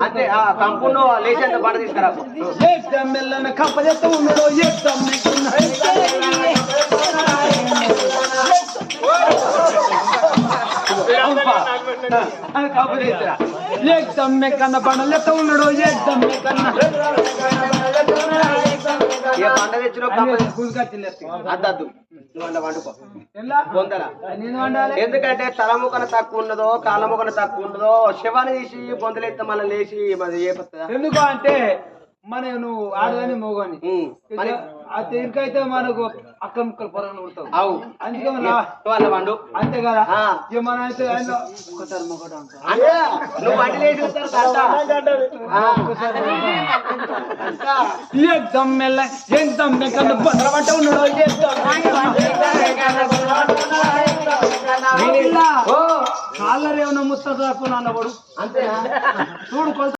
అంతే ఆ కంపును లేచేంత పంట తీసుకురా. మెల్లన కప్పజెత్త ఉన్నాడు ఏకదం ఏకదం కన్న ఉన్నాడు ఏకదం కన్నా. తెచ్చినా అద్దద్దు వండుకో. ఎందుకంటే తలముఖన తక్కువ ఉన్నదో కాలముఖన తక్కువ ఉన్నదో శవాన్ని తీసి బొందలెత్త మళ్ళీ లేచి మరి ఏ ఎందుకు అంటే మన నువ్వు ఆడదని మోగని. ఆ తీరికైతే మనకు అక్క ముక్కలు పొరగని ఉడతావు అవు. అందుకే వండు. అంతే కదా? మన అయితే ఒకసారి మొగట మెల్ల ఉన్నాడు కాళ్ళరేమన్నా ముత్త అన్నవాడు అంతేనా? చూడు